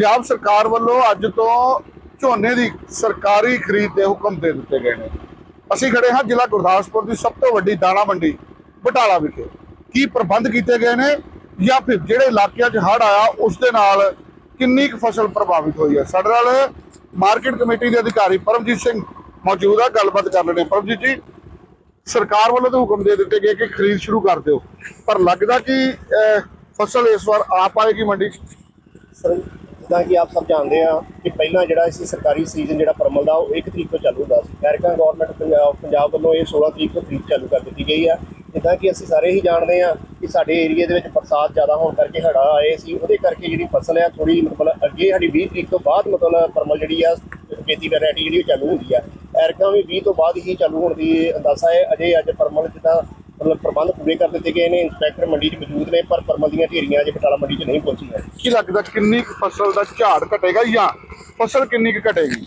ਪੰਜਾਬ ਸਰਕਾਰ ਵੱਲੋਂ ਅੱਜ ਤੋਂ ਝੋਨੇ ਦੀ ਸਰਕਾਰੀ ਖਰੀਦ ਦੇ ਹੁਕਮ ਦੇ ਦਿੱਤੇ ਗਏ ਨੇ। ਅਸੀਂ ਖੜੇ ਹਾਂ ਜ਼ਿਲ੍ਹਾ ਗੁਰਦਾਸਪੁਰ ਦੀ ਸਭ ਤੋਂ ਵੱਡੀ ਦਾਣਾ ਮੰਡੀ, ਬਟਾਲਾ ਵਿਖੇ। ਕੀ ਪ੍ਰਬੰਧ ਕੀਤੇ ਗਏ ਨੇ ਜਾਂ ਫਿਰ ਜਿਹੜੇ ਇਲਾਕਿਆਂ 'ਚ ਹੜ੍ਹ ਆਇਆ, ਉਸ ਦੇ ਨਾਲ ਕਿੰਨੀ ਕੁ ਫਸਲ ਪ੍ਰਭਾਵਿਤ ਹੋਈ ਹੈ? ਸਾਡੇ ਨਾਲ ਮਾਰਕੀਟ ਕਮੇਟੀ ਦੇ ਅਧਿਕਾਰੀ ਪਰਮਜੀਤ ਸਿੰਘ ਮੌਜੂਦ ਆ, ਗੱਲਬਾਤ ਕਰ ਲੈਣੇ ਪਰਮਜੀਤ ਜੀ, ਸਰਕਾਰ ਵੱਲੋਂ ਤਾਂ ਹੁਕਮ ਦੇ ਦਿੱਤੇ ਗਏ ਕਿ ਖਰੀਦ ਸ਼ੁਰੂ ਕਰ ਦਿਓ। ਪਰ ਲੱਗਦਾ ਕਿ ਫਸਲ ਇਸ ਵਾਰ ਆ ਪਾਏਗੀ ਮੰਡੀ? 'ਚ ਸਰ ਜਿੱਦਾਂ ਕਿ ਆਪ ਸਭ ਜਾਣਦੇ ਆ ਕਿ ਪਹਿਲਾਂ ਜਿਹੜਾ ਸੀ ਸਰਕਾਰੀ ਸੀਜ਼ਨ ਜਿਹੜਾ ਪਰਮਲ ਦਾ, ਉਹ 1 ਤਰੀਕ ਤੋਂ ਚਾਲੂ ਹੁੰਦਾ ਸੀ। ਅਮਰੀਕਾ ਗਵਰਨਮੈਂਟ ਪੰਜਾਬ ਪੰਜਾਬ ਵੱਲੋਂ ਇਹ 16 ਤਰੀਕ ਤੋਂ ਖਰੀਦ ਚਾਲੂ ਕਰ ਦਿੱਤੀ ਗਈ ਆ। ਜਿੱਦਾਂ ਕਿ ਅਸੀਂ ਸਾਰੇ ਹੀ ਜਾਣਦੇ ਆ ਕਿ ਸਾਡੇ ਏਰੀਆ ਦੇ ਵਿੱਚ ਬਰਸਾਤ ਜ਼ਿਆਦਾ ਹੋਣ ਕਰਕੇ ਹੜ੍ਹ ਆਏ ਸੀ। ਉਹਦੇ ਕਰਕੇ ਜਿਹੜੀ ਫਸਲ ਆ ਥੋੜੀ ਮਤਲਬ ਅੱਗੇ ਸਾਡੀ 20 ਤਰੀਕ ਤੋਂ ਬਾਅਦ ਮਤਲਬ ਪਰਮਲ ਜਿਹੜੀ ਆ, ਖੇਤੀ ਵੈਰਾਈਟੀ ਜਿਹੜੀ ਉਹ ਚਾਲੂ ਹੁੰਦੀ ਆ। ਐਰਕਾਂ ਵੀ 20 ਤੋਂ ਬਾਅਦ ਹੀ ਚਾਲੂ ਹੋਣ ਦੀ ਅੰਦਾਜ਼ਾ ਹੈ। ਅਜੇ ਅੱਜ ਪਰਮਲ ਜਿੱਦਾਂ ਮਤਲਬ ਪ੍ਰਬੰਧ ਪੂਰੇ ਕਰ ਦਿੱਤੇ ਗਏ ਨੇ ਇੰਸਪੈਕਟਰ ਮੰਡੀ 'ਚ ਮੌਜੂਦ ਨੇ ਪਰ ਪਰਮਲ ਦੀਆਂ ਢੇਰੀਆਂ ਅਜੇ ਬਟਾਲਾ ਮੰਡੀ 'ਚ ਨਹੀਂ ਪਹੁੰਚੀਆਂ। ਕੀ ਲੱਗਦਾ ਕਿੰਨੀ ਕੁ ਫਸਲ ਦਾ ਝਾੜ ਘਟੇਗਾ ਜਾਂ ਫਸਲ ਕਿੰਨੀ ਕੁ ਘਟੇਗੀ?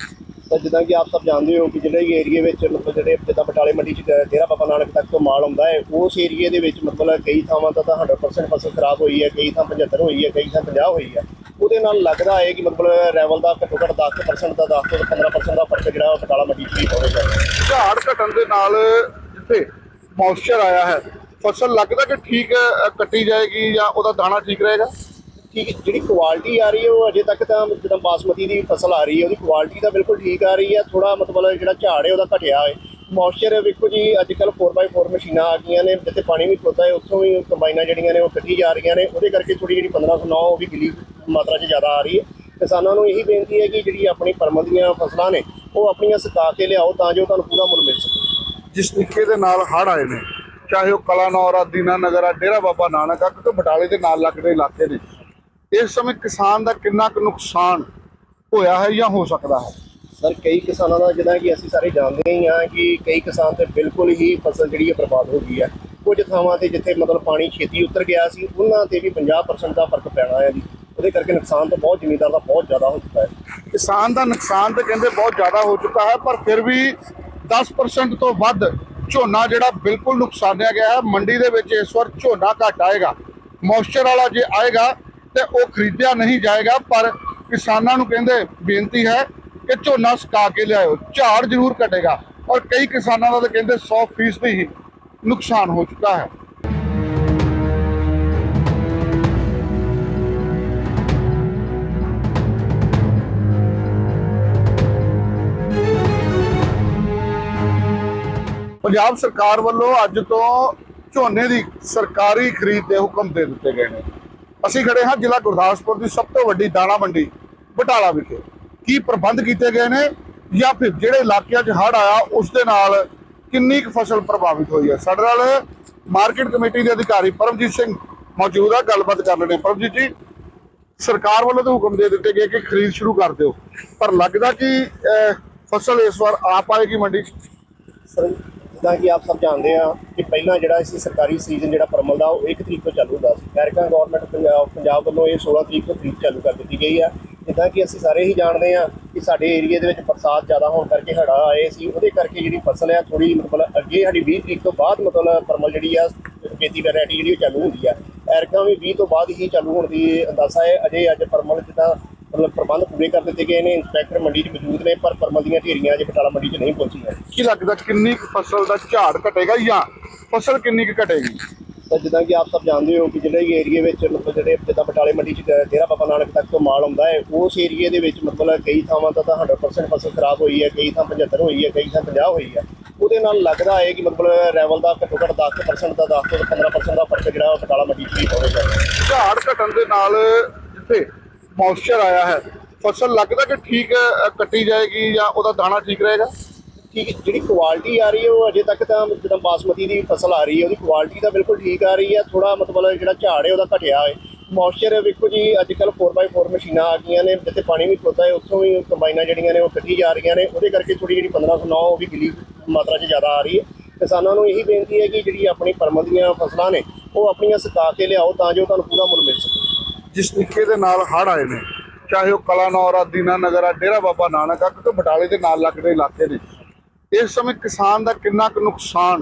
ਤਾਂ ਜਿੱਦਾਂ ਕਿ ਆਪ ਸਭ ਜਾਣਦੇ ਹੋ ਕਿ ਜਿਹੜੇ ਏਰੀਏ ਵਿੱਚ ਮਤਲਬ ਜਿਹੜੇ ਜਿੱਦਾਂ ਬਟਾਲੇ ਮੰਡੀ 'ਚ ਡੇਰਾ ਬਾਬਾ ਨਾਨਕ ਤੱਕ ਤੋਂ ਮਾਲ ਆਉਂਦਾ ਹੈ ਉਸ ਏਰੀਏ ਦੇ ਵਿੱਚ ਮਤਲਬ ਕਈ ਥਾਵਾਂ ਤਾਂ ਤਾਂ 100% ਫਸਲ ਖਰਾਬ ਹੋਈ ਹੈ ਕਈ ਥਾਂ 75 ਹੋਈ ਹੈ ਕਈ ਥਾਂ 50 ਹੋਈ ਹੈ। ਉਹਦੇ ਨਾਲ ਲੱਗਦਾ ਹੈ ਕਿ ਮਤਲਬ ਲੈਵਲ ਦਾ ਘੱਟੋ ਘੱਟ 10% ਦਾ 10 ਤੋਂ 15% ਦਾ ਫ਼ਰਕ ਜਿਹੜਾ ਬਟਾਲਾ ਮੰਡੀ 'ਚ ਹੋਵੇਗਾ। ਝਾੜ ਘਟਣ ਦੇ ਨਾਲ ਜਿੱਥੇ ਮੌਇਸਚਰ ਆਇਆ ਹੈ। ਫਸਲ ਲੱਗਦਾ ਕਿ ਠੀਕ ਕੱਟੀ ਜਾਏਗੀ ਜਾਂ ਉਹਦਾ ਦਾਣਾ ਠੀਕ ਰਹੇਗਾ? ਠੀਕ ਜਿਹੜੀ ਕੁਆਲਿਟੀ ਆ ਰਹੀ ਹੈ, ਉਹ ਅਜੇ ਤੱਕ ਤਾਂ ਜਿੱਦਾਂ ਬਾਸਮਤੀ ਦੀ ਫਸਲ ਆ ਰਹੀ ਹੈ, ਉਹਦੀ ਕੁਆਲਿਟੀ ਤਾਂ ਬਿਲਕੁਲ ਠੀਕ ਆ ਰਹੀ ਹੈ। ਥੋੜਾ ਮਤਲਬ ਜਿਹੜਾ ਝਾੜ ਹੈ, ਉਹਦਾ ਘਟਿਆ ਹੈ। ਮੌਇਸਚਰ ਵੇਖੋ ਜੀ ਅੱਜ ਕੱਲ 4x4 ਮਸ਼ੀਨਾਂ ਆ ਗਈਆਂ ਨੇ, ਜਿੱਥੇ ਪਾਣੀ ਵੀ ਖੋਦਾ ਹੈ, ਉੱਥੋਂ ਵੀ ਕੰਬਾਈਨਾਂ ਜਿਹੜੀਆਂ ਨੇ, ਉਹ ਕੱਢੀ ਜਾ ਰਹੀਆਂ ਨੇ। ਉਹਦੇ ਕਰਕੇ ਥੋੜੀ ਜਿਹੜੀ 1509 ਉਹ ਵੀ ਗਿੱਲੀ ਮਾਤਰਾ 'ਚ ਜ਼ਿਆਦਾ ਆ ਰਹੀ ਹੈ। ਕਿਸਾਨਾਂ ਨੂੰ ਇਹੀ ਬੇਨਤੀ ਹੈ ਕਿ ਜਿਹੜੀ ਆਪਣੀ ਪਰਮਲ ਦੀਆਂ ਫਸਲਾਂ ਨੇ, ਉਹ ਆਪਣੀਆਂ ਸੁਕਾ ਕੇ ਲਿਆਓ, ਤਾਂ ਜੋ ਤੁਹਾਨੂੰ ਪੂਰਾ ਮੁੱਲ ਮਿਲ ਸਕੇ। ਜਿਸ ਤਰੀਕੇ ਦੇ ਨਾਲ ਹੜ੍ਹ ਆਏ ਨੇ ਚਾਹੇ ਉਹ ਕਲਾਨੌਰ ਆ ਦੀਨਾ ਨਗਰ ਆ ਡੇਰਾ ਬਾਬਾ ਨਾਨਕ ਆ ਕਿਉਂਕਿ ਬਟਾਲੇ ਦੇ ਨਾਲ ਲੱਗਦੇ ਇਲਾਕੇ ਨੇ। ਇਸ ਸਮੇਂ ਕਿਸਾਨ ਦਾ ਕਿੰਨਾ ਕੁ ਨੁਕਸਾਨ ਹੋਇਆ ਹੈ ਜਾਂ ਹੋ ਸਕਦਾ ਹੈ? ਸਰ ਕਈ ਕਿਸਾਨਾਂ ਦਾ ਜਿੱਦਾਂ ਕਿ ਅਸੀਂ ਸਾਰੇ ਜਾਣਦੇ ਹੀ ਹਾਂ ਕਿ ਕਈ ਕਿਸਾਨ ਤੇ ਬਿਲਕੁਲ ਹੀ ਫਸਲ ਜਿਹੜੀ ਹੈ ਬਰਬਾਦ ਹੋ ਗਈ ਹੈ। ਕੁਝ ਥਾਵਾਂ ਤੇ ਜਿੱਥੇ ਮਤਲਬ ਪਾਣੀ ਛੇਤੀ ਉਤਰ ਗਿਆ ਸੀ ਉਹਨਾਂ ਤੇ ਵੀ 50% ਦਾ ਫ਼ਰਕ ਪੈਣਾ ਹੈ ਜੀ। ਉਹਦੇ ਕਰਕੇ ਨੁਕਸਾਨ ਤਾਂ ਬਹੁਤ ਜ਼ਿਮੀਂਦਾਰ ਦਾ ਬਹੁਤ ਜ਼ਿਆਦਾ ਹੋ ਚੁੱਕਾ ਹੈ। ਕਿਸਾਨ ਦਾ ਨੁਕਸਾਨ ਤਾਂ ਕਹਿੰਦੇ ਬਹੁਤ ਜ਼ਿਆਦਾ ਹੋ ਚੁੱਕਾ ਹੈ ਪਰ ਫਿਰ ਵੀ 10% ਤੋਂ ਵੱਧ ਝੋਨਾ ਜਿਹੜਾ ਬਿਲਕੁਲ ਨੁਕਸਾਨਿਆ ਗਿਆ ਹੈ। ਮੰਡੀ ਦੇ ਵਿੱਚ ਇਸ ਵਾਰ ਝੋਨਾ ਘੱਟ ਆਏਗਾ। ਮੌਇਸਚਰ ਵਾਲਾ ਜੇ ਆਏਗਾ ਤੇ ਉਹ ਖਰੀਦਿਆ ਨਹੀਂ ਜਾਏਗਾ, ਪਰ ਕਿਸਾਨਾਂ ਨੂੰ ਕਹਿੰਦੇ ਬੇਨਤੀ ਹੈ ਕਿ ਝੋਨਾ ਸੁਕਾ ਕੇ ਲਿਆਓ ਝਾੜ ਜ਼ਰੂਰ ਘਟੇਗਾ ਔਰ ਕਈ ਕਿਸਾਨਾਂ ਦਾ ਤਾਂ ਕਹਿੰਦੇ 100% ਹੀ ਨੁਕਸਾਨ ਹੋ ਚੁੱਕਾ ਹੈ। ਪੰਜਾਬ ਸਰਕਾਰ ਵੱਲੋਂ ਅੱਜ ਤੋਂ ਝੋਨੇ ਦੀ ਸਰਕਾਰੀ ਖਰੀਦ ਦੇ ਹੁਕਮ ਦੇ ਦਿੱਤੇ ਗਏ ਨੇ। ਅਸੀਂ ਖੜੇ ਹਾਂ ਜ਼ਿਲ੍ਹਾ ਗੁਰਦਾਸਪੁਰ ਦੀ ਸਭ ਤੋਂ ਵੱਡੀ ਦਾਣਾ ਮੰਡੀ, ਬਟਾਲਾ ਵਿਖੇ। ਕੀ ਪ੍ਰਬੰਧ ਕੀਤੇ ਗਏ ਨੇ ਜਾਂ ਫਿਰ ਜਿਹੜੇ ਇਲਾਕਿਆਂ 'ਚ ਹੜ੍ਹ ਆਇਆ, ਉਸ ਦੇ ਨਾਲ ਕਿੰਨੀ ਕੁ ਫਸਲ ਪ੍ਰਭਾਵਿਤ ਹੋਈ ਹੈ? ਸਾਡੇ ਨਾਲ ਮਾਰਕੀਟ ਕਮੇਟੀ ਦੇ ਅਧਿਕਾਰੀ ਪਰਮਜੀਤ ਸਿੰਘ ਮੌਜੂਦ ਆ, ਗੱਲਬਾਤ ਕਰ ਲੈਣੇ ਪਰਮਜੀਤ ਜੀ, ਸਰਕਾਰ ਵੱਲੋਂ ਤਾਂ ਹੁਕਮ ਦੇ ਦਿੱਤੇ ਗਏ ਕਿ ਖਰੀਦ ਸ਼ੁਰੂ ਕਰ ਦਿਓ। ਪਰ ਲੱਗਦਾ ਕਿ ਫਸਲ ਇਸ ਵਾਰ ਆ ਪਾਏਗੀ ਮੰਡੀ? 'ਚ ਸਰ ਜਿੱਦਾਂ ਕਿ ਆਪ ਸਭ ਜਾਣਦੇ ਆ ਕਿ ਪਹਿਲਾਂ ਜਿਹੜਾ ਸੀ ਸਰਕਾਰੀ ਸੀਜ਼ਨ ਜਿਹੜਾ ਪਰਮਲ ਦਾ, ਉਹ 1 ਤਰੀਕ ਤੋਂ ਚਾਲੂ ਹੁੰਦਾ ਸੀ। ਅਮਰੀਕਾ ਗਵਰਨਮੈਂਟ ਪੰਜਾਬ ਪੰਜਾਬ ਵੱਲੋਂ ਇਹ 16 ਤਰੀਕ ਤੋਂ ਖਰੀਦ ਚਾਲੂ ਕਰ ਦਿੱਤੀ ਗਈ ਆ। ਜਿੱਦਾਂ ਕਿ ਅਸੀਂ ਸਾਰੇ ਹੀ ਜਾਣਦੇ ਆ ਕਿ ਸਾਡੇ ਏਰੀਆ ਦੇ ਵਿੱਚ ਬਰਸਾਤ ਜ਼ਿਆਦਾ ਹੋਣ ਕਰਕੇ ਹੜ੍ਹ ਆਏ ਸੀ। ਉਹਦੇ ਕਰਕੇ ਜਿਹੜੀ ਫਸਲ ਆ ਥੋੜੀ ਮਤਲਬ ਅੱਗੇ ਸਾਡੀ 20 ਤਰੀਕ ਤੋਂ ਬਾਅਦ ਮਤਲਬ ਪਰਮਲ ਜਿਹੜੀ ਆ, ਖੇਤੀ ਵੈਰਾਈਟੀ ਜਿਹੜੀ ਉਹ ਚਾਲੂ ਹੁੰਦੀ ਆ। ਐਰਕਾਂ ਵੀ 20 ਤੋਂ ਬਾਅਦ ਹੀ ਚਾਲੂ ਹੋਣ ਦੀ ਅੰਦਾਜ਼ਾ ਹੈ। ਅਜੇ ਅੱਜ ਪਰਮਲ ਜਿੱਦਾਂ ਮਤਲਬ ਪ੍ਰਬੰਧ ਪੂਰੇ ਕਰ ਦਿੱਤੇ ਗਏ ਨੇ ਇੰਸਪੈਕਟਰ ਮੰਡੀ 'ਚ ਮੌਜੂਦ ਨੇ ਪਰ ਪਰਮਲ ਦੀਆਂ ਢੇਰੀਆਂ ਅਜੇ ਬਟਾਲਾ ਮੰਡੀ 'ਚ ਨਹੀਂ ਪਹੁੰਚੀਆਂ। ਕੀ ਲੱਗਦਾ ਕਿੰਨੀ ਕੁ ਫਸਲ ਦਾ ਝਾੜ ਘਟੇਗਾ ਜਾਂ ਫਸਲ ਕਿੰਨੀ ਕੁ ਘਟੇਗੀ? ਤਾਂ ਜਿੱਦਾਂ ਕਿ ਆਪ ਸਭ ਜਾਣਦੇ ਹੋ ਕਿ ਜਿਹੜੇ ਏਰੀਏ ਵਿੱਚ ਮਤਲਬ ਜਿਹੜੇ ਜਿੱਦਾਂ ਬਟਾਲੇ ਮੰਡੀ 'ਚ ਡੇਰਾ ਬਾਬਾ ਨਾਨਕ ਤੱਕ ਤੋਂ ਮਾਲ ਆਉਂਦਾ ਹੈ ਉਸ ਏਰੀਏ ਦੇ ਵਿੱਚ ਮਤਲਬ ਕਈ ਥਾਵਾਂ ਤਾਂ ਤਾਂ 100% ਫਸਲ ਖਰਾਬ ਹੋਈ ਹੈ ਕਈ ਥਾਂ 75 ਹੋਈ ਹੈ ਕਈ ਥਾਂ 50 ਹੋਈ ਹੈ। ਉਹਦੇ ਨਾਲ ਲੱਗਦਾ ਹੈ ਕਿ ਮਤਲਬ ਲੈਵਲ ਦਾ ਘੱਟੋ ਘੱਟ 10% ਦਾ 10 ਤੋਂ 15% ਦਾ ਫ਼ਰਕ ਜਿਹੜਾ ਬਟਾਲਾ ਮੰਡੀ 'ਚ ਹੋਵੇਗਾ। ਝਾੜ ਘਟਣ ਦੇ ਨਾਲ ਜਿੱਥੇ ਮੌਇਸਚਰ ਆਇਆ ਹੈ। ਫਸਲ ਲੱਗਦਾ ਕਿ ਠੀਕ ਕੱਟੀ ਜਾਏਗੀ ਜਾਂ ਉਹਦਾ ਦਾਣਾ ਠੀਕ ਰਹੇਗਾ? ਠੀਕ ਜਿਹੜੀ ਕੁਆਲਿਟੀ ਆ ਰਹੀ ਹੈ ਉਹ ਅਜੇ ਤੱਕ ਤਾਂ ਜਿੱਦਾਂ ਬਾਸਮਤੀ ਦੀ ਫਸਲ ਆ ਰਹੀ ਹੈ, ਉਹਦੀ ਕੁਆਲਿਟੀ ਤਾਂ ਬਿਲਕੁਲ ਠੀਕ ਆ ਰਹੀ ਹੈ ਥੋੜਾ ਮਤਲਬ ਜਿਹੜਾ ਝਾੜ ਹੈ ਉਹਦਾ ਘਟਿਆ ਹੈ। ਮੌਇਸਚਰ ਵੇਖੋ ਜੀ ਅੱਜ ਕੱਲ 4x4 ਮਸ਼ੀਨਾਂ ਆ ਗਈਆਂ ਨੇ, ਜਿੱਥੇ ਪਾਣੀ ਵੀ ਖੋਦਾ ਹੈ, ਉੱਥੋਂ ਵੀ ਕੰਬਾਈਨਾਂ ਜਿਹੜੀਆਂ ਨੇ ਉਹ ਕੱਢੀ ਜਾ ਰਹੀਆਂ ਨੇ, ਉਹਦੇ ਕਰਕੇ ਥੋੜੀ ਜਿਹੜੀ 1509 ਉਹ ਵੀ ਗਿੱਲੀ ਮਾਤਰਾ 'ਚ ਜ਼ਿਆਦਾ ਆ ਰਹੀ ਹੈ। ਕਿਸਾਨਾਂ ਨੂੰ ਇਹੀ ਬੇਨਤੀ ਹੈ ਕਿ ਜਿਹੜੀ ਆਪਣੀ ਪਰਮਲ ਦੀਆਂ ਫਸਲਾਂ ਨੇ, ਉਹ ਆਪਣੀਆਂ ਸੁਕਾ ਕੇ ਲਿਆਓ ਤਾਂ ਜੋ ਤੁਹਾਨੂੰ ਪੂਰਾ ਮੁੱਲ ਮਿਲ ਸਕੇ। ਜਿਸ ਤਰੀਕੇ ਦੇ ਨਾਲ ਹੜ੍ਹ ਆਏ ਨੇ ਚਾਹੇ ਉਹ ਕਲਾਨੌਰ ਆ ਦੀਨਾ ਨਗਰ ਆ ਡੇਰਾ ਬਾਬਾ ਨਾਨਕ ਆ ਕਿਉਂਕਿ ਬਟਾਲੇ ਦੇ ਨਾਲ ਲੱਗਦੇ ਇਲਾਕੇ ਨੇ ਇਸ ਸਮੇਂ ਕਿਸਾਨ ਦਾ ਕਿੰਨਾ ਕੁ ਨੁਕਸਾਨ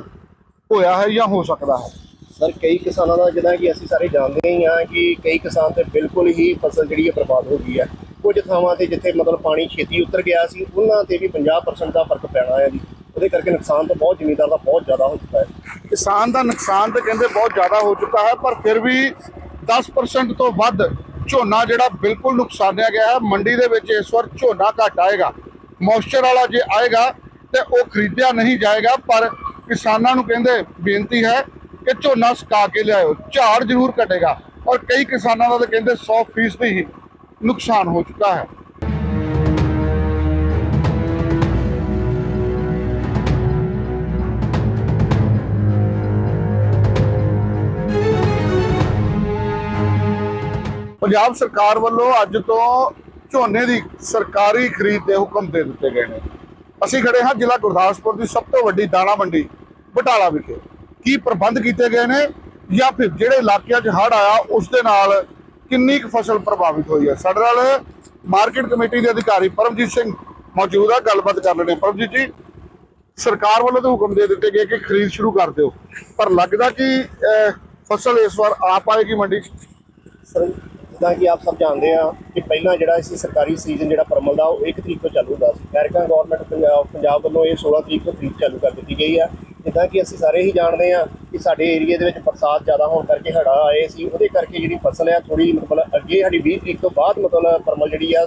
ਹੋਇਆ ਹੈ ਜਾਂ ਹੋ ਸਕਦਾ ਹੈ? ਸਰ ਕਈ ਕਿਸਾਨਾਂ ਦਾ ਜਿੱਦਾਂ ਕਿ ਅਸੀਂ ਸਾਰੇ ਜਾਣਦੇ ਹੀ ਹਾਂ ਕਿ ਕਈ ਕਿਸਾਨ ਤੇ ਬਿਲਕੁਲ ਹੀ ਫਸਲ ਜਿਹੜੀ ਹੈ ਬਰਬਾਦ ਹੋ ਗਈ ਹੈ। ਕੁਝ ਥਾਵਾਂ ਤੇ ਜਿੱਥੇ ਮਤਲਬ ਪਾਣੀ ਛੇਤੀ ਉਤਰ ਗਿਆ ਸੀ ਉਹਨਾਂ ਤੇ ਵੀ 50% ਦਾ ਫ਼ਰਕ ਪੈਣਾ ਹੈ ਜੀ। ਉਹਦੇ ਕਰਕੇ ਨੁਕਸਾਨ ਤਾਂ ਬਹੁਤ ਜ਼ਿਮੀਂਦਾਰ ਦਾ ਬਹੁਤ ਜ਼ਿਆਦਾ ਹੋ ਚੁੱਕਾ ਹੈ। ਕਿਸਾਨ ਦਾ ਨੁਕਸਾਨ ਤਾਂ ਕਹਿੰਦੇ ਬਹੁਤ ਜ਼ਿਆਦਾ ਹੋ ਚੁੱਕਾ ਹੈ ਪਰ ਫਿਰ ਵੀ 10% ਤੋਂ ਵੱਧ ਝੋਨਾ ਜਿਹੜਾ ਬਿਲਕੁਲ ਨੁਕਸਾਨਿਆ ਗਿਆ ਹੈ। ਮੰਡੀ ਦੇ ਵਿੱਚ ਇਸ ਵਾਰ ਝੋਨਾ ਘੱਟ ਆਏਗਾ। ਮੌਇਸਚਰ ਵਾਲਾ ਜੇ ਆਏਗਾ ਤੇ ਉਹ ਖਰੀਦਿਆ ਨਹੀਂ ਜਾਏਗਾ, ਪਰ ਕਿਸਾਨਾਂ ਨੂੰ ਕਹਿੰਦੇ ਬੇਨਤੀ ਹੈ ਕਿ ਝੋਨਾ ਸੁਕਾ ਕੇ ਲਿਆਓ ਝਾੜ ਜ਼ਰੂਰ ਘਟੇਗਾ ਔਰ ਕਈ ਕਿਸਾਨਾਂ ਦਾ ਤਾਂ ਕਹਿੰਦੇ 100% ਹੀ ਨੁਕਸਾਨ ਹੋ ਚੁੱਕਾ ਹੈ। ਪੰਜਾਬ ਸਰਕਾਰ ਵੱਲੋਂ ਅੱਜ ਤੋਂ ਝੋਨੇ ਦੀ ਸਰਕਾਰੀ ਖਰੀਦ ਦੇ ਹੁਕਮ ਦੇ ਦਿੱਤੇ ਗਏ ਨੇ। ਅਸੀਂ ਖੜੇ ਹਾਂ ਜ਼ਿਲ੍ਹਾ ਗੁਰਦਾਸਪੁਰ ਦੀ ਸਭ ਤੋਂ ਵੱਡੀ ਦਾਣਾ ਮੰਡੀ, ਬਟਾਲਾ ਵਿਖੇ। ਕੀ ਪ੍ਰਬੰਧ ਕੀਤੇ ਗਏ ਨੇ ਜਾਂ ਫਿਰ ਜਿਹੜੇ ਇਲਾਕਿਆਂ 'ਚ ਹੜ੍ਹ ਆਇਆ, ਉਸ ਦੇ ਨਾਲ ਕਿੰਨੀ ਕੁ ਫਸਲ ਪ੍ਰਭਾਵਿਤ ਹੋਈ ਹੈ? ਸਾਡੇ ਨਾਲ ਮਾਰਕੀਟ ਕਮੇਟੀ ਦੇ ਅਧਿਕਾਰੀ ਪਰਮਜੀਤ ਸਿੰਘ ਮੌਜੂਦ ਆ, ਗੱਲਬਾਤ ਕਰ ਲੈਣੇ ਪਰਮਜੀਤ ਜੀ, ਸਰਕਾਰ ਵੱਲੋਂ ਤਾਂ ਹੁਕਮ ਦੇ ਦਿੱਤੇ ਗਏ ਕਿ ਖਰੀਦ ਸ਼ੁਰੂ ਕਰ ਦਿਓ। ਪਰ ਲੱਗਦਾ ਕਿ ਫਸਲ ਇਸ ਵਾਰ ਆ ਪਾਏਗੀ ਮੰਡੀ? 'ਚ ਸਰ ਜਿੱਦਾਂ ਕਿ ਆਪ ਸਭ ਜਾਣਦੇ ਆ ਕਿ ਪਹਿਲਾਂ ਜਿਹੜਾ ਸੀ ਸਰਕਾਰੀ ਸੀਜ਼ਨ ਜਿਹੜਾ ਪਰਮਲ ਦਾ, ਉਹ 1 ਤਰੀਕ ਤੋਂ ਚਾਲੂ ਹੁੰਦਾ ਸੀ। ਅਮਰੀਕਾ ਗਵਰਨਮੈਂਟ ਪੰਜਾਬ ਪੰਜਾਬ ਵੱਲੋਂ ਇਹ 16 ਤਰੀਕ ਤੋਂ ਖਰੀਦ ਚਾਲੂ ਕਰ ਦਿੱਤੀ ਗਈ ਆ। ਜਿੱਦਾਂ ਕਿ ਅਸੀਂ ਸਾਰੇ ਹੀ ਜਾਣਦੇ ਆ ਕਿ ਸਾਡੇ ਏਰੀਆ ਦੇ ਵਿੱਚ ਬਰਸਾਤ ਜ਼ਿਆਦਾ ਹੋਣ ਕਰਕੇ ਹੜ੍ਹ ਆਏ ਸੀ। ਉਹਦੇ ਕਰਕੇ ਜਿਹੜੀ ਫਸਲ ਆ ਥੋੜੀ ਮਤਲਬ ਅੱਗੇ ਸਾਡੀ 20 ਤਰੀਕ ਤੋਂ ਬਾਅਦ ਮਤਲਬ ਪਰਮਲ ਜਿਹੜੀ ਆ,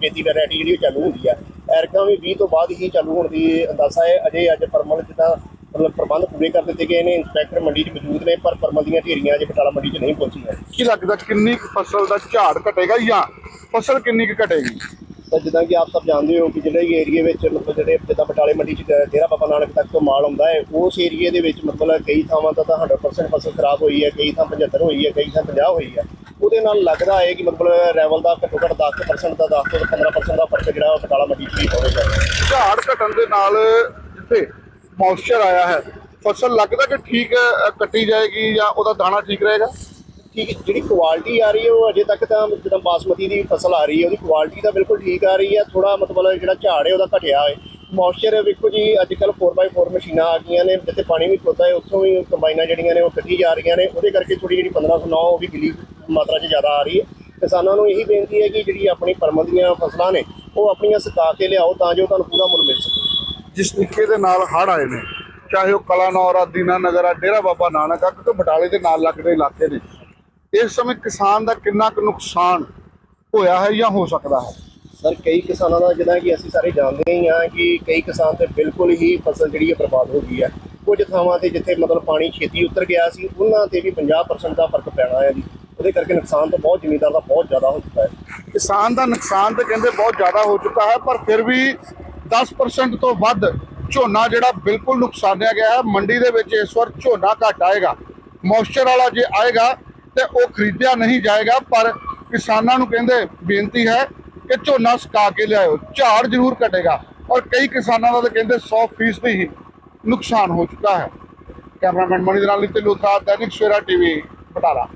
ਖੇਤੀ ਵੈਰਾਈਟੀ ਜਿਹੜੀ ਉਹ ਚਾਲੂ ਹੁੰਦੀ ਆ। ਐਰਕਾਂ ਵੀ 20 ਤੋਂ ਬਾਅਦ ਹੀ ਚਾਲੂ ਹੋਣ ਦੀ ਅੰਦਾਜ਼ਾ ਹੈ। ਅਜੇ ਅੱਜ ਪਰਮਲ ਜਿੱਦਾਂ ਮਤਲਬ ਪ੍ਰਬੰਧ ਪੂਰੇ ਕਰ ਦਿੱਤੇ ਗਏ ਨੇ ਇੰਸਪੈਕਟਰ ਮੰਡੀ 'ਚ ਮੌਜੂਦ ਨੇ ਪਰ ਪਰਮਲ ਦੀਆਂ ਢੇਰੀਆਂ ਅਜੇ ਬਟਾਲਾ ਮੰਡੀ 'ਚ ਨਹੀਂ ਪਹੁੰਚੀਆਂ। ਕੀ ਲੱਗਦਾ ਕਿੰਨੀ ਕੁ ਫਸਲ ਦਾ ਝਾੜ ਘਟੇਗਾ ਜਾਂ ਫਸਲ ਕਿੰਨੀ ਕੁ ਘਟੇਗੀ? ਤਾਂ ਜਿੱਦਾਂ ਕਿ ਆਪ ਸਭ ਜਾਣਦੇ ਹੋ ਕਿ ਜਿਹੜੇ ਏਰੀਏ ਵਿੱਚ ਮਤਲਬ ਜਿਹੜੇ ਜਿੱਦਾਂ ਬਟਾਲੇ ਮੰਡੀ 'ਚ ਡੇਰਾ ਬਾਬਾ ਨਾਨਕ ਤੱਕ ਤੋਂ ਮਾਲ ਆਉਂਦਾ ਹੈ ਉਸ ਏਰੀਏ ਦੇ ਵਿੱਚ ਮਤਲਬ ਕਈ ਥਾਵਾਂ ਤਾਂ ਤਾਂ 100% ਫਸਲ ਖਰਾਬ ਹੋਈ ਹੈ ਕਈ ਥਾਂ 75 ਹੋਈ ਹੈ ਕਈ ਥਾਂ 50 ਹੋਈ ਹੈ। ਉਹਦੇ ਨਾਲ ਲੱਗਦਾ ਹੈ ਕਿ ਮਤਲਬ ਲੈਵਲ ਦਾ ਘੱਟੋ ਘੱਟ 10% ਦਾ 10 ਤੋਂ 15% ਦਾ ਫ਼ਰਕ ਜਿਹੜਾ ਬਟਾਲਾ ਮੰਡੀ 'ਚ ਹੋਵੇਗਾ। ਝਾੜ ਘਟਣ ਦੇ ਨਾਲ ਜਿੱਥੇ ਮੌਇਸਚਰ ਆਇਆ ਹੈ। ਫਸਲ ਲੱਗਦਾ ਕਿ ਠੀਕ ਕੱਟੀ ਜਾਏਗੀ ਜਾਂ ਉਹਦਾ ਦਾਣਾ ਠੀਕ ਰਹੇਗਾ? ਠੀਕ ਜਿਹੜੀ ਕੁਆਲਿਟੀ ਆ ਰਹੀ ਹੈ ਉਹ ਅਜੇ ਤੱਕ ਤਾਂ ਜਿੱਦਾਂ ਬਾਸਮਤੀ ਦੀ ਫਸਲ ਆ ਰਹੀ ਹੈ, ਉਹਦੀ ਕੁਆਲਿਟੀ ਤਾਂ ਬਿਲਕੁਲ ਠੀਕ ਆ ਰਹੀ ਹੈ। ਥੋੜਾ ਮਤਲਬ ਜਿਹੜਾ ਝਾੜ ਹੈ, ਉਹਦਾ ਘਟਿਆ ਹੈ। ਮੌਇਸਚਰ ਵੇਖੋ ਜੀ ਅੱਜ ਕੱਲ 4x4 ਮਸ਼ੀਨਾਂ ਆ ਗਈਆਂ ਨੇ, ਜਿੱਥੇ ਪਾਣੀ ਵੀ ਖੋਦਾ ਹੈ, ਉੱਥੋਂ ਵੀ ਕੰਬਾਈਨਾਂ ਜਿਹੜੀਆਂ ਨੇ ਉਹ ਕੱਢੀ ਜਾ ਰਹੀਆਂ ਨੇ। ਉਹਦੇ ਕਰਕੇ ਥੋੜੀ ਜਿਹੜੀ 1509 ਉਹ ਵੀ ਗਿੱਲੀ ਮਾਤਰਾ 'ਚ ਜ਼ਿਆਦਾ ਆ ਰਹੀ ਹੈ। ਕਿਸਾਨਾਂ ਨੂੰ ਇਹੀ ਬੇਨਤੀ ਹੈ ਕਿ ਜਿਹੜੀ ਆਪਣੀ ਪਰਮਲ ਦੀਆਂ ਫਸਲਾਂ ਨੇ, ਉਹ ਆਪਣੀਆਂ ਸੁਕਾ ਕੇ ਲਿਆਓ ਤਾਂ ਜੋ ਤੁਹਾਨੂੰ ਪੂਰਾ ਮੁੱਲ ਮਿਲ ਸਕੇ। ਜਿਸ ਤਰੀਕੇ ਦੇ ਨਾਲ ਹੜ੍ਹ ਆਏ ਨੇ ਚਾਹੇ ਉਹ ਕਲਾਨੌਰ ਆ ਦੀਨਾ ਨਗਰ ਆ ਡੇਰਾ ਬਾਬਾ ਨਾਨਕ ਆ ਕਿਉਂਕਿ ਬਟਾਲੇ ਦੇ ਨਾਲ ਲੱਗਦੇ ਇਲਾਕੇ ਨੇ। ਇਸ ਸਮੇਂ ਕਿਸਾਨ ਦਾ ਕਿੰਨਾ ਕੁ ਨੁਕਸਾਨ ਹੋਇਆ ਹੈ ਜਾਂ ਹੋ ਸਕਦਾ ਹੈ? ਸਰ ਕਈ ਕਿਸਾਨਾਂ ਦਾ ਜਿੱਦਾਂ ਕਿ ਅਸੀਂ ਸਾਰੇ ਜਾਣਦੇ ਹੀ ਹਾਂ ਕਿ ਕਈ ਕਿਸਾਨ ਤੇ ਬਿਲਕੁਲ ਹੀ ਫਸਲ ਜਿਹੜੀ ਹੈ ਬਰਬਾਦ ਹੋ ਗਈ ਹੈ। ਕੁਝ ਥਾਵਾਂ ਤੇ ਜਿੱਥੇ ਮਤਲਬ ਪਾਣੀ ਛੇਤੀ ਉਤਰ ਗਿਆ ਸੀ ਉਹਨਾਂ ਤੇ ਵੀ 50% ਦਾ ਫ਼ਰਕ ਪੈਣਾ ਹੈ ਜੀ। ਉਹਦੇ ਕਰਕੇ ਨੁਕਸਾਨ ਤਾਂ ਬਹੁਤ ਜ਼ਿਮੀਂਦਾਰ ਦਾ ਬਹੁਤ ਜ਼ਿਆਦਾ ਹੋ ਚੁੱਕਾ ਹੈ। ਕਿਸਾਨ ਦਾ ਨੁਕਸਾਨ ਤਾਂ ਕਹਿੰਦੇ ਬਹੁਤ ਜ਼ਿਆਦਾ ਹੋ ਚੁੱਕਾ ਹੈ ਪਰ ਫਿਰ ਵੀ 10% ਤੋਂ ਵੱਧ ਝੋਨਾ ਜਿਹੜਾ ਬਿਲਕੁਲ ਨੁਕਸਾਨਿਆ ਗਿਆ ਹੈ। ਮੰਡੀ ਦੇ ਵਿੱਚ ਇਸ ਵਾਰ ਝੋਨਾ ਘੱਟ ਆਏਗਾ। ਮੌਇਸਚਰ ਵਾਲਾ ਜੇ ਆਏਗਾ ਤੇ ਉਹ ਖਰੀਦਿਆ ਨਹੀਂ ਜਾਏਗਾ, ਪਰ ਕਿਸਾਨਾਂ ਨੂੰ ਕਹਿੰਦੇ ਬੇਨਤੀ ਹੈ ਕਿ ਝੋਨਾ ਸੁਕਾ ਕੇ ਲਿਆਓ ਝਾੜ ਜ਼ਰੂਰ ਘਟੇਗਾ ਔਰ ਕਈ ਕਿਸਾਨਾਂ ਦਾ ਤਾਂ ਕਹਿੰਦੇ 100% ਹੀ ਨੁਕਸਾਨ ਹੋ ਚੁੱਕਾ ਹੈ। ਕੈਮਰਾਮੈਨ ਮਨੀ ਦੇ ਨਾਲ ਨਿਤਿਨ ਲੂਥਰਾ ਦੈਨਿਕ ਸਵੇਰਾ ਟੀਵੀ ਬਟਾਲਾ